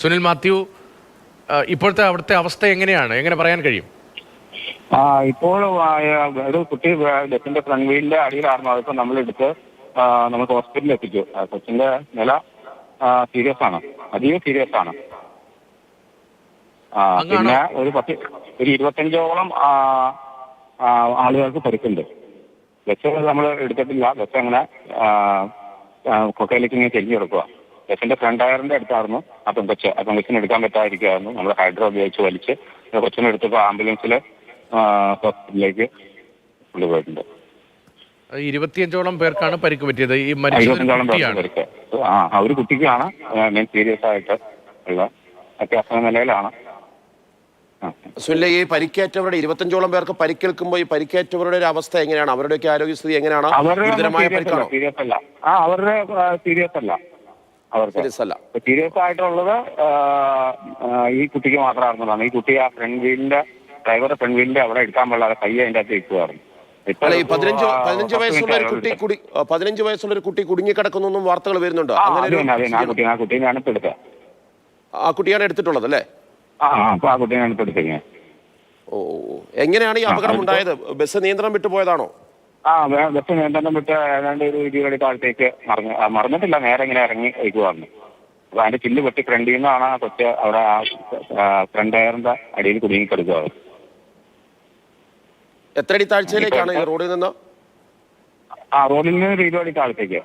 സുനിൽ മാത്യു ഇപ്പോഴത്തെ അവിടുത്തെ അവസ്ഥ എങ്ങനെയാണ്? എങ്ങനെ പറയാൻ കഴിയും? ആ ഇപ്പോൾ ഒരു കുട്ടി ബസിന്റെ ഫ്രണ്ട് വീലിന്റെ അടിയിലായിരുന്നു അതിപ്പോ നമ്മളെടുത്ത് നമുക്ക് ഹോസ്പിറ്റലിൽ എത്തിച്ചു. കൊച്ചിന്റെ നില സീരിയസ് ആണ്. അധികം സീരിയസ് ആണ്? പിന്നെ ഒരു പത്ത് ഒരു ഇരുപത്തഞ്ചോളം ആളുകൾക്ക് പരിക്കുണ്ട്. ബസ് നമ്മൾ എടുത്തിട്ടില്ല. ബസ് അങ്ങനെ കൊക്കയിലേക്ക് ഇങ്ങനെ ചെരിഞ്ഞു കിടക്കുക ബസിന്റെ ഫ്രണ്ട് ടയറിന്റെ അടുത്തായിരുന്നു. ആ പെങ്കൊച്ച് ആ പെങ്കൊച്ചിന് എടുക്കാൻ പറ്റാതിരിക്കുമായിരുന്നു നമ്മൾ ഹൈഡ്രോ ഉപയോഗിച്ച് വലിച്ച്. കൊച്ചിനെ എടുത്തപ്പോൾ ആംബുലൻസിൽ ഹോസ്പിറ്റലിലേക്ക് കൊണ്ടുപോയിട്ടുണ്ട്. ഇരുപത്തിയഞ്ചോളം പേർക്കാണ് പരിക്ക് പറ്റിയത്. ഈ പേർക്ക് പരിക്ക്. ആ ഒരു കുട്ടിക്കാണ് ഞാൻ സീരിയസ് ആയിട്ട് ഉള്ള അത്യാവശ്യ നിലയിലാണ്. സുനില ഈ പരിക്കേറ്റവരുടെ ഇരുപത്തഞ്ചോളം പേർക്ക് പരിക്കേൽക്കുമ്പോൾ ഈ പരിക്കേറ്റവരുടെ ഒരു അവസ്ഥ എങ്ങനെയാണ്? അവരുടെയൊക്കെ ആരോഗ്യസ്ഥിതി എങ്ങനെയാണ്? ഗുരുതരമായ പരിക്കാണോ? സീരിയസ് അല്ല. ആ അവരുടെ സീരിയസ് അല്ല. അവർക്ക്. സീരിയസ് ആയിട്ടുള്ളത് ഈ കുട്ടിക്ക് മാത്രമായിരുന്നതാണ് ഈ കുട്ടി ആ ഫ്രണ്ട് വീലിന്റെ ഡ്രൈവറുടെ ഫ്രണ്ട് വീലിന്റെ അവിടെ എടുക്കാൻ പാടില്ലാതെ കൈ അതിന്റെ അകത്ത് ഒരു, പതിനഞ്ച് വയസ്സുള്ള ഒരു കുട്ടി കുടി പതിനഞ്ച് വയസ്സുള്ള ഒരു കുട്ടി കുടുങ്ങിക്കിടക്കുന്നു വാർത്തകൾ വരുന്നുണ്ട്? അങ്ങനെ ആ കുട്ടിയാണ് എടുത്തിട്ടുള്ളത് അല്ലേ? ഓ. എങ്ങനെയാണ് ഈ അപകടം ഉണ്ടായത്? ബസ് നിയന്ത്രണം വിട്ടു പോയതാണോ ആ ബസ് നിയന്ത്രണം വിട്ട് ഏതാണ്ട് ഒരു ഇരുപടി താഴത്തേക്ക് മറിഞ്ഞു ആ, മറിഞ്ഞിട്ടില്ല നേരെ ഇങ്ങനെ ഇറങ്ങി വയ്ക്കുവായിരുന്നു അപ്പൊ അതിന്റെ ചില്ല് പൊട്ടി ഫ്രണ്ടിൽ നിന്നാണ് ആ കൊച്ച് അവിടെ ആ ഫ്രണ്ട് ടയറിന്റെ അടിയിൽ കുടുങ്ങി കിടക്കുക എത്ര അടി താഴ്ചയിലേക്കാണ് ഈ റോഡിൽ നിന്ന്? ആ റോഡിൽ നിന്ന് ഒരു ഇരുപടി താഴത്തേക്ക്.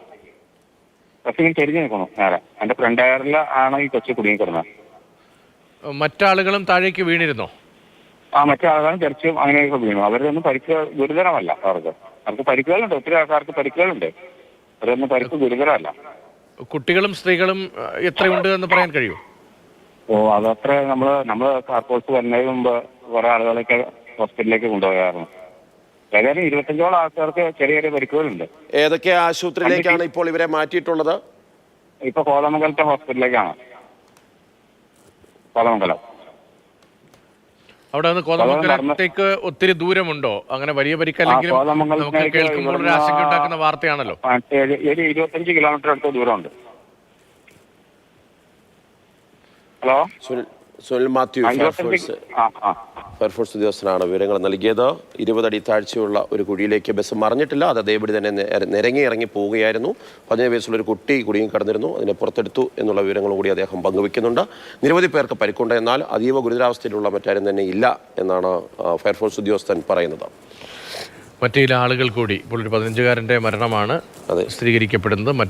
ബസ് ഇങ്ങനെ ചെരിഞ്ഞ് നിൽക്കണം നേരെ. അതിന്റെ ഫ്രണ്ട് ടയറിൽ ആണ് ഈ കൊച്ചു കുടുങ്ങി കിടന്നത് മറ്റാളുകളും താഴേക്ക് വീണിരുന്നോ? ആ മറ്റേ ആളുകളും തെറിച്ചും അങ്ങനെയൊക്കെ വീണു. അവരൊന്നും പരിക്ക് ഗുരുതരമല്ല അവർക്ക്. അവർക്ക് പരിക്കുകളുണ്ട് ഒത്തിരി ആൾക്കാർക്ക് പരിക്കുകളുണ്ട്. അവരൊന്നും പരിക്ക് ഗുരുതരമല്ല. കുട്ടികളും സ്ത്രീകളും എത്രയുണ്ട് എന്ന് പറയാൻ കഴിയും ഓ അതത്ര നമ്മൾ നമ്മൾ കാർപോർട്സ് വരുന്നതിന് മുമ്പ് കുറെ ആളുകളൊക്കെ ഹോസ്പിറ്റലിലേക്ക് കൊണ്ടുപോയായിരുന്നു ഏതായാലും ഇരുപത്തഞ്ചോളം ആൾക്കാർക്ക് ചെറിയ ചെറിയ പരിക്കുകളുണ്ട്. ഏതൊക്കെ ആശുപത്രിയിലേക്കാണ് ഇപ്പോൾ ഇവരെ മാറ്റിയിട്ടുള്ളത്? ഇപ്പൊ കോതമംഗലത്തെ ഹോസ്പിറ്റലിലേക്കാണ്. കോതമംഗലം. അവിടെ നിന്ന് കോതമംഗലത്തേക്ക് ഒത്തിരി ദൂരമുണ്ടോ? അങ്ങനെ വലിയ പരിക്കല്ലെങ്കിലും നമുക്ക് കേൾക്കുമ്പോൾ ഒരു ആശങ്ക ഉണ്ടാക്കുന്ന വാർത്തയാണല്ലോ. ഒരു ഇരുപത്തഞ്ച് കിലോമീറ്റർ അടുത്ത് ദൂരമുണ്ട്. Hello? Sunil Mathew fire force fire force ഉദ്യോഗസ്ഥനാണ് വിവരങ്ങൾ നൽകിയത്. ഇരുപതടി താഴ്ചയുള്ള ഒരു കുഴിയിലേക്ക് ബസ് മറിഞ്ഞിട്ടില്ല. അത് അതേപടി തന്നെ നിരങ്ങി ഇറങ്ങി പോവുകയായിരുന്നു. പതിനേഴ് വയസ്സുള്ള ഒരു കുട്ടി കുടുങ്ങി കടന്നിരുന്നു. അതിനെ പുറത്തെടുത്തു എന്നുള്ള വിവരങ്ങളും കൂടി അദ്ദേഹം പങ്കുവയ്ക്കുന്നുണ്ട് നിരവധി പേർക്ക് പരിക്കുണ്ട്. എന്നാൽ അതീവ ഗുരുതരാവസ്ഥയിലുള്ള മറ്റാരും തന്നെ ഇല്ല എന്നാണ് ഫയർഫോഴ്സ് ഉദ്യോഗസ്ഥൻ പറയുന്നത്. മറ്റു ചില ആളുകൾ കൂടി ഇപ്പോൾ ഒരു പതിനഞ്ചുകാരന്റെ മരണമാണ്. സ്ഥിരീകരിക്കപ്പെടുന്നത്. മറ്റ്